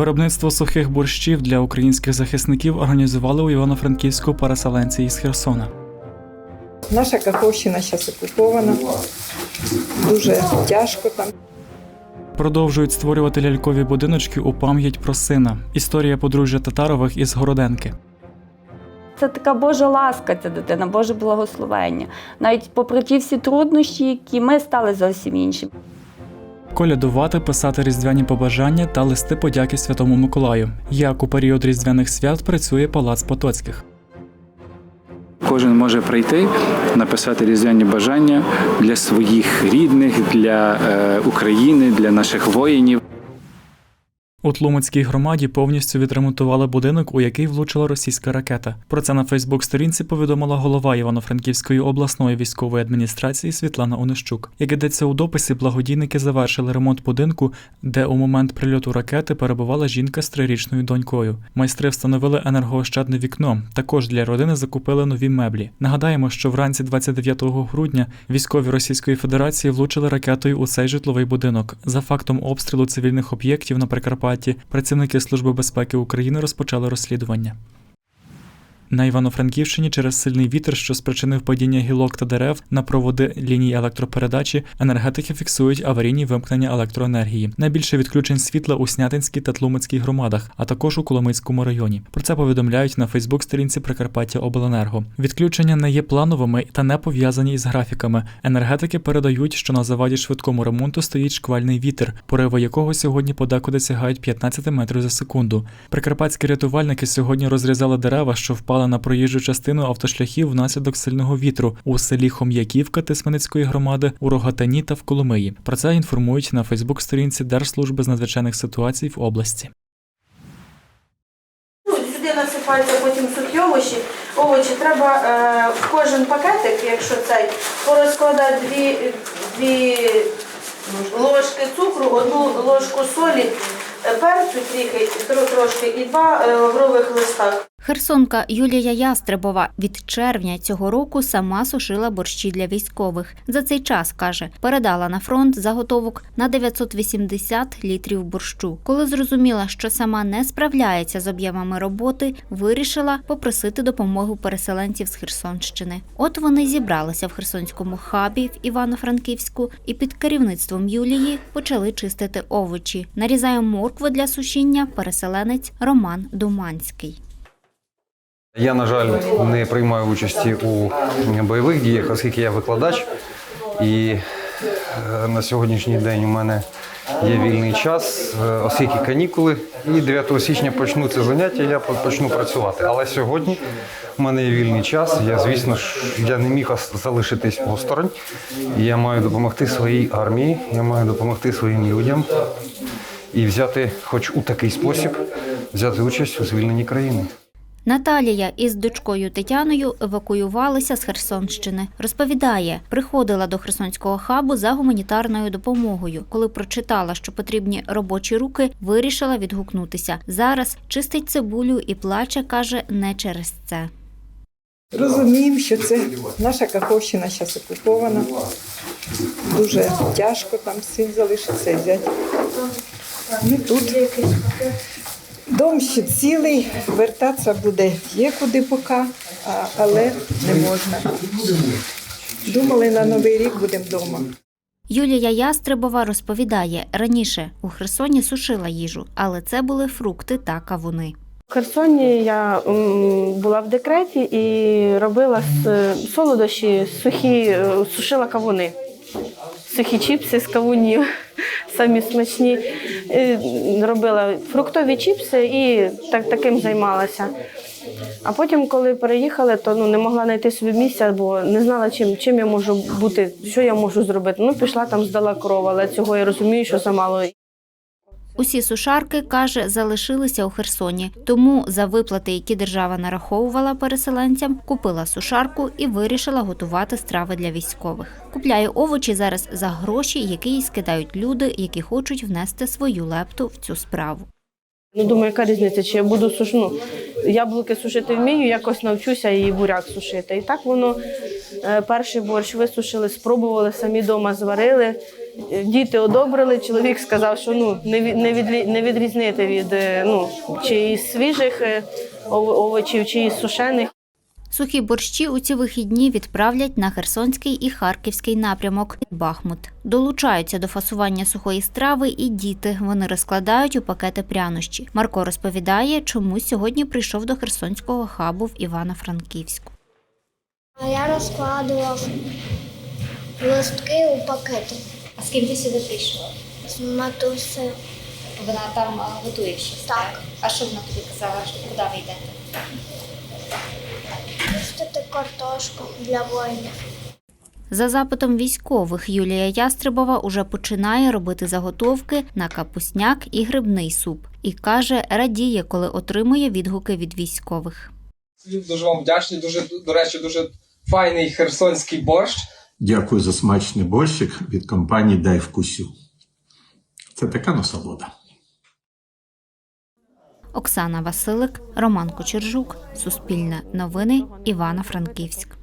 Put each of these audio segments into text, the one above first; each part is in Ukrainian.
Виробництво сухих борщів для українських захисників організували у Івано-Франківську переселенці із Херсона. Наша Каховщина зараз окупована. Дуже тяжко там. Продовжують створювати лялькові будиночки у пам'ять про сина. Історія подружжя Татарових із Городенки. Це така Божа ласка, ця дитина, Боже благословення. Навіть попри ті всі труднощі, які ми стали зовсім інші. Колядувати, писати різдвяні побажання та листи подяки Святому Миколаю. Як у період різдвяних свят працює палац Потоцьких. Кожен може прийти, написати різдвяні бажання для своїх рідних, для е, України, для наших воїнів. У Тлумацькій громаді повністю відремонтували будинок, у який влучила російська ракета. Про це на Фейсбук-сторінці повідомила голова Івано-Франківської обласної військової адміністрації Світлана Онищук. Як йдеться у дописі, благодійники завершили ремонт будинку, де у момент прильоту ракети перебувала жінка з трирічною донькою. Майстри встановили енергоощадне вікно. Також для родини закупили нові меблі. Нагадаємо, що вранці 29 грудня військові Російської Федерації влучили ракетою у цей житловий будинок. За фактом обстрілу цивільних об'єктів на Прикарпатті працівники Служби безпеки України розпочали розслідування. На Івано-Франківщині через сильний вітер, що спричинив падіння гілок та дерев на проводи ліній електропередачі, енергетики фіксують аварійні вимкнення електроенергії. Найбільше відключень світла у Снятинській та Тлумацькій громадах, а також у Коломийському районі. Про це повідомляють на Фейсбук-сторінці Прикарпаття Обленерго. Відключення не є плановими та не пов'язані із графіками. Енергетики передають, що на заваді швидкому ремонту стоїть шквальний вітер, пориви якого сьогодні подекуди сягають 15 метрів за секунду. Прикарпатські рятувальники сьогодні розрізали дерева, що впали на проїжджу частину автошляхів внаслідок сильного вітру у селі Хом'яківка Тисменицької громади, у Рогатині та в Коломиї. Про це інформують на Фейсбук-сторінці Держслужби з надзвичайних ситуацій в області. Ну, Сюди насипаються потім сухі овочі. Овочі треба е, в кожен пакетик, якщо цей, порозкладати дві, дві ложки цукру, одну ложку солі, перцю трохи, тро- трошки і два е, лаврових листа. Херсонка Юлія Ястребова від червня цього року сама сушила борщі для військових. За цей час каже, передала на фронт заготовок на 980 літрів борщу. Коли зрозуміла, що сама не справляється з об'ємами роботи, вирішила попросити допомогу переселенців з Херсонщини. От вони зібралися в Херсонському хабі в Івано-Франківську і під керівництвом Юлії почали чистити овочі. Нарізає моркву для сушіння переселенець Роман Думанський. Я, на жаль, не приймаю участі у бойових діях, оскільки я викладач. І е, на сьогоднішній день у мене є вільний час, е, оскільки канікули. І 9 січня почнуться заняття, я почну працювати. Але сьогодні у мене є вільний час. Я, звісно ж, я не міг залишитись осторонь. Я маю допомогти своїй армії, я маю допомогти своїм людям і взяти, хоч у такий спосіб, взяти участь у звільненні країни. Наталія із дочкою Тетяною евакуювалися з Херсонщини. Розповідає, приходила до Херсонського хабу за гуманітарною допомогою. Коли прочитала, що потрібні робочі руки, вирішила відгукнутися. Зараз чистить цибулю і плаче, каже, не через це. Розуміємо, що це наша Каховщина зараз окупована. Дуже тяжко там син залишиться взяти. Ми тут. Дом ще цілий, вертатися буде є куди поки, але не можна. Думали, на Новий рік будемо вдома. Юлія Ястребова розповідає, раніше у Херсоні сушила їжу, але це були фрукти та кавуни. В Херсоні я була в декреті і робила солодощі, сухі, е, сушила кавуни. Сухі чіпси з кавунів, самі смачні. Е, Робила фруктові чіпси і так, таким займалася. А потім, коли переїхали, то ну, не могла знайти собі місця, бо не знала, чим, чим я можу бути, що я можу зробити. Ну, пішла там, здала кров, але цього я розумію, що замало. Усі сушарки, каже, залишилися у Херсоні. Тому за виплати, які держава нараховувала переселенцям, купила сушарку і вирішила готувати страви для військових. Купляє овочі зараз за гроші, які їй скидають люди, які хочуть внести свою лепту в цю справу. Ну, думаю, яка різниця, чи я буду суш... ну, яблуки сушити вмію, якось навчуся і буряк сушити. І так воно е, перший борщ висушили, спробували, самі вдома зварили. Діти одобрили. Чоловік сказав, що ну не від- не відрізнити від е, ну чи свіжих е, овочів, чи сушених. Сухі борщі у ці вихідні відправлять на Херсонський і Харківський напрямок Бахмут. Долучаються до фасування сухої страви і діти. Вони розкладають у пакети прянощі. Марко розповідає, чому сьогодні прийшов до Херсонського хабу в Івано-Франківську. А я розкладував листки у пакети А з ким ти сюди прийшла? з матусею. Вона там готує щось. Так. А що вона тобі казала, що куди ви йдете? Картошку для воїнів. За запитом військових Юлія Ястребова уже починає робити заготовки на капусняк і грибний суп і каже, радіє, коли отримує відгуки від військових. Дуже вам вдячний. Дуже до речі, дуже файний херсонський борщ. Дякую за смачний борщик від компанії Дай вкусю. Це така насолода. Оксана Василик, Роман Кочержук, Суспільне новини, Івано-Франківськ.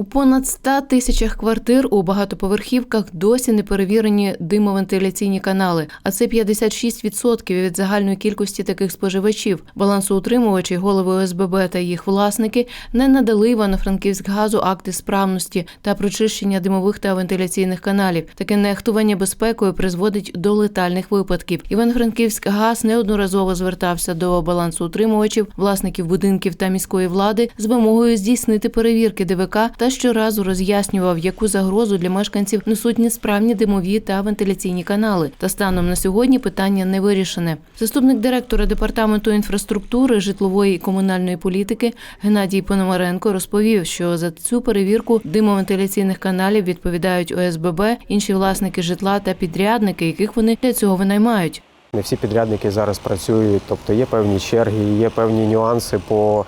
У понад 100 тисячах квартир у багатоповерхівках досі не перевірені димовентиляційні канали, а це 56% від загальної кількості таких споживачів. Балансоутримувачі, голови ОСББ та їх власники не надали Івано-Франківськгазу акти справності та прочищення димових та вентиляційних каналів. Таке нехтування безпекою призводить до летальних випадків. Івано-Франківськгаз неодноразово звертався до балансоутримувачів, власників будинків та міської влади з вимогою здійснити перевірки ДВК та щоразу роз'яснював, яку загрозу для мешканців несуть несправні димові та вентиляційні канали. Та станом на сьогодні питання не вирішене. Заступник директора департаменту інфраструктури, житлової і комунальної політики Геннадій Пономаренко розповів, що за цю перевірку димовентиляційних каналів відповідають ОСББ, інші власники житла та підрядники, яких вони для цього винаймають. Не всі підрядники зараз працюють, тобто є певні черги, є певні нюанси по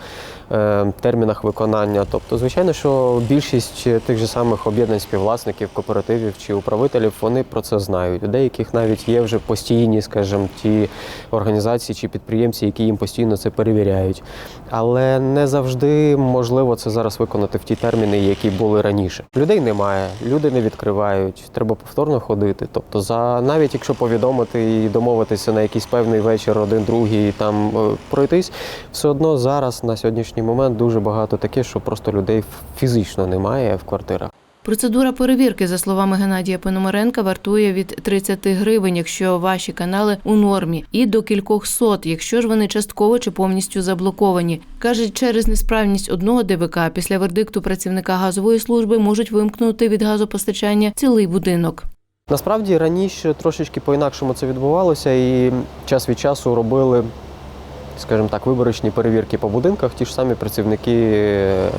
термінах виконання. Тобто, звичайно, що більшість тих же самих об'єднань співвласників, кооперативів чи управителів вони про це знають. У деяких навіть є вже постійні, скажімо, ті організації чи підприємці, які їм постійно це перевіряють. Але не завжди можливо це зараз виконати в ті терміни, які були раніше. Людей немає, люди не відкривають, треба повторно ходити. Тобто, за навіть якщо повідомити і домовитися на якийсь певний вечір, один, другий там е, пройтись, все одно зараз на сьогоднішній момент дуже багато таке, що просто людей фізично немає в квартирах. Процедура перевірки, за словами Геннадія Пономаренка, вартує від 30 гривень, якщо ваші канали у нормі, і до кількох сот, якщо ж вони частково чи повністю заблоковані. Каже, через несправність одного ДВК після вердикту працівника газової служби можуть вимкнути від газопостачання цілий будинок. Насправді раніше трошечки по-інакшому це відбувалося, і час від часу робили, скажімо так, виборочні перевірки по будинках, ті ж самі працівники е,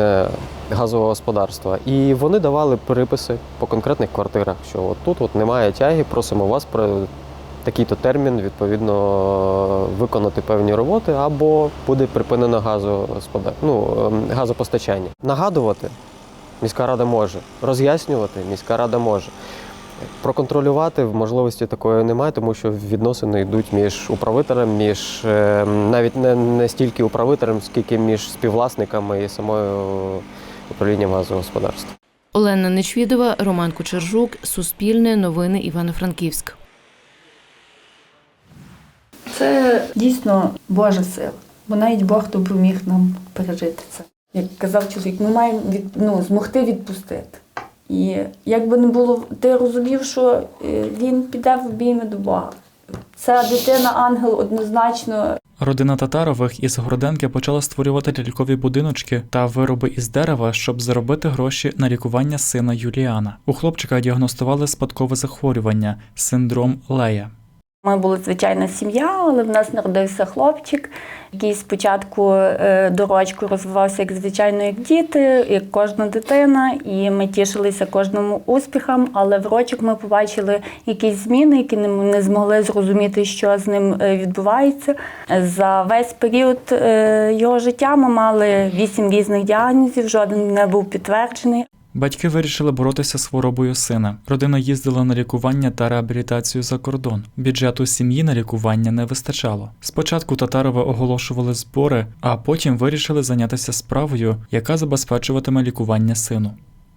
е, газового господарства. І вони давали приписи по конкретних квартирах, що от тут от немає тяги, просимо вас про такий-то термін відповідно виконати певні роботи, або буде припинено ну, ем, газопостачання. Нагадувати міська рада може, роз'яснювати міська рада може. Проконтролювати можливості такої немає, тому що відносини йдуть між управителем, між е, навіть не, не стільки управителем, скільки між співвласниками і самою управлінням газового господарства. Олена Нечвідова, Роман Кучержук, Суспільне, Новини Івано-Франківськ. Це дійсно Божа сила, бо навіть Бог допоміг нам пережити це. Як казав чоловік, ми маємо від, ну, змогти відпустити. І якби не було, ти розумів, що е, він піде в обійми до Бога. Це дитина, ангел, однозначно Родина Татарових із Городенки почала створювати лялькові будиночки та вироби із дерева, щоб заробити гроші на лікування сина Юліана. У хлопчика діагностували спадкове захворювання синдром Лея. Ми були звичайна сім'я, але в нас народився хлопчик, який спочатку е, до рочку розвивався як звичайно, як діти, як кожна дитина, і ми тішилися кожному успіхам. Але в рочок ми побачили якісь зміни, які не, не змогли зрозуміти, що з ним е, відбувається. За весь період е, його життя ми мали вісім різних діагнозів, жоден не був підтверджений. Батьки вирішили боротися з хворобою сина. Родина їздила на лікування та реабілітацію за кордон. Бюджету сім'ї на лікування не вистачало. Спочатку Татарови оголошували збори, а потім вирішили зайнятися справою, яка забезпечуватиме лікування сину.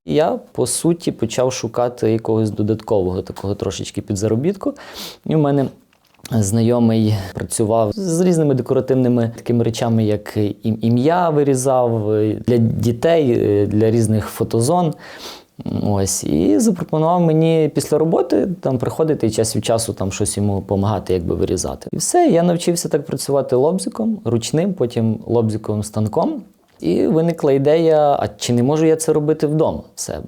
Я по суті почав шукати якогось додаткового такого трошечки підзаробітку. І в мене знайомий працював з різними декоративними такими речами, як ім'я вирізав е, для дітей, е, для різних фотозон. Ось і запропонував мені після роботи там приходити і час від часу там щось йому допомагати, якби вирізати. І все, я навчився так працювати лобзиком, ручним, потім лобзиковим станком. І виникла ідея: а чи не можу я це робити вдома в себе?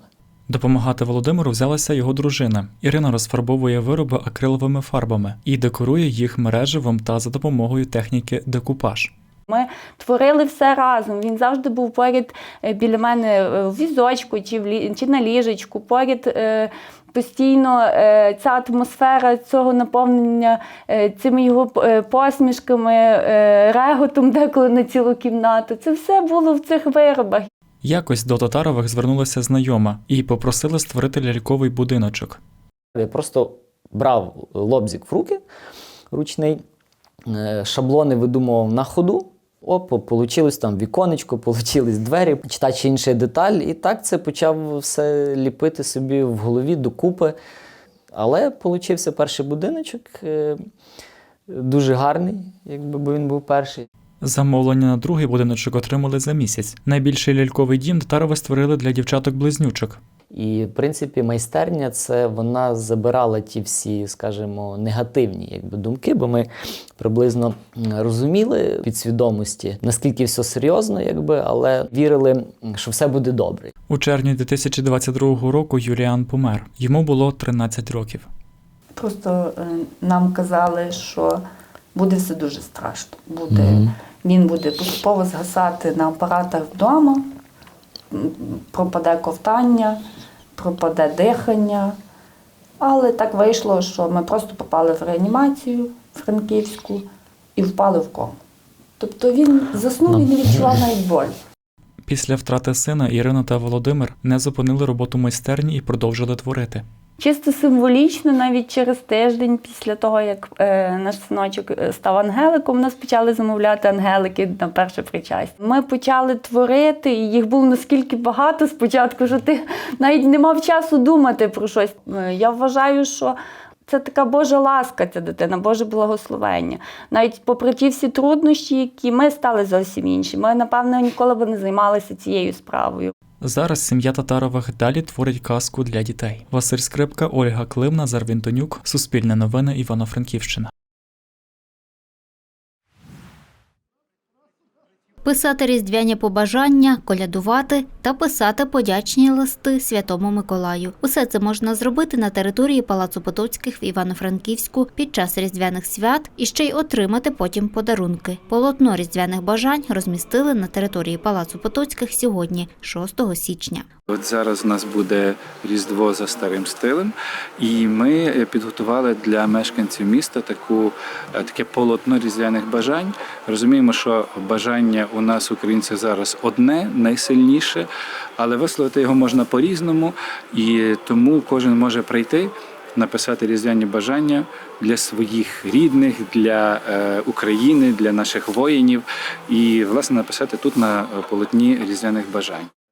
Допомагати Володимиру взялася його дружина. Ірина розфарбовує вироби акриловими фарбами і декорує їх мереживом та за допомогою техніки декупаж. Ми творили все разом. Він завжди був поряд е, біля мене е, в візочку чи, в лі... чи на ліжечку. Поряд е, постійно ця атмосфера цього наповнення цими його посмішками, реготом деколи на цілу кімнату. Це все було в цих виробах. Якось до Татарових звернулася знайома і попросили створити ляльковий будиночок. Я просто брав лобзик в руки ручний, е, шаблони видумував на ходу. Оп, получилось там віконечко, получились двері, чи та чи інша деталь. І так це почав все ліпити собі в голові докупи. Але получився перший будиночок, е, дуже гарний, якби він був перший. Замовлення на другий будиночок отримали за місяць. Найбільший ляльковий дім Татарови створили для дівчаток-близнючок. І, в принципі, майстерня це вона забирала ті всі, скажімо, негативні якби, думки, бо ми приблизно розуміли підсвідомості, наскільки все серйозно, якби, але вірили, що все буде добре. У червні 2022 року Юліан помер. Йому було 13 років. Просто е, нам казали, що буде все дуже страшно. Буде, Він буде поступово згасати на апаратах вдома, пропаде ковтання, пропаде дихання. Але так вийшло, що ми просто попали в реанімацію франківську і впали в кому. Тобто він заснув і не відчував навіть боль. Після втрати сина Ірина та Володимир не зупинили роботу майстерні і продовжили творити. Чисто символічно, навіть через тиждень після того, як е, наш синочок е, став ангеликом, нас почали замовляти ангелики на перше причастя. Ми почали творити, і їх було наскільки багато спочатку, що ти навіть не мав часу думати про щось. Е, Я вважаю, що це така Божа ласка, ця дитина, Боже благословення. Навіть попри ті всі труднощі, які ми стали зовсім інші. Ми, напевно, ніколи б не займалися цією справою. Зараз сім'я Татарових далі творить казку для дітей. Василь Скрипка, Ольга Клим, Назар Вінтонюк, Суспільне новини, Івано-Франківщина. Писати різдвяні побажання, колядувати та писати подячні листи Святому Миколаю. Усе це можна зробити на території Палацу Потоцьких в Івано-Франківську під час різдвяних свят і ще й отримати потім подарунки. Полотно різдвяних бажань розмістили на території Палацу Потоцьких сьогодні, 6 січня. От зараз у нас буде Різдво за старим стилем, і ми е, підготували для мешканців міста таку, е, таке полотно різдвяних бажань. Розуміємо, що бажання у нас, українців, зараз одне, найсильніше, але висловити його можна по-різному, і тому кожен може прийти. Написати різдвяні бажання для своїх рідних, для е, України, для наших воїнів, і власне написати тут на полотні різдвяних бажань.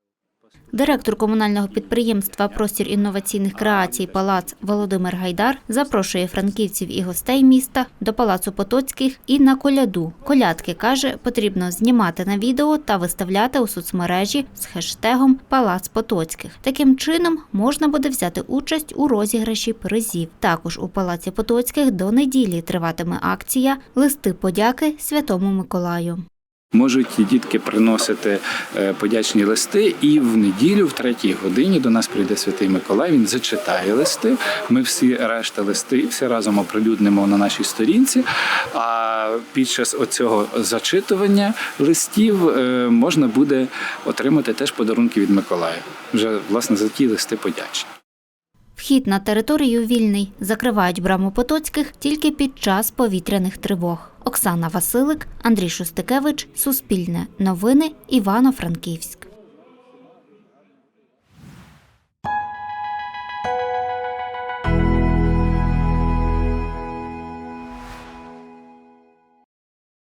Директор комунального підприємства Простір інноваційних креацій Палац Володимир Гайдар запрошує франківців і гостей міста до Палацу Потоцьких і на коляду. Колядки каже, потрібно знімати на відео та виставляти у соцмережі з хештегом Палац Потоцьких. Таким чином можна буде взяти участь у розіграші призів. Також у Палаці Потоцьких до неділі триватиме акція Листи подяки Святому Миколаю. Можуть дітки приносити е, подячні листи, і в неділю, в третій годині, до нас прийде святий Миколай. Він зачитає листи. Ми всі решта листи всі разом оприлюднимо на нашій сторінці. А під час оцього зачитування листів е, можна буде отримати теж подарунки від Миколая. Вже власне за ті листи подячні. Вхід на територію вільний. Закривають браму Потоцьких тільки під час повітряних тривог. Оксана Василик, Андрій Шустикевич, Суспільне новини, Івано-Франківськ.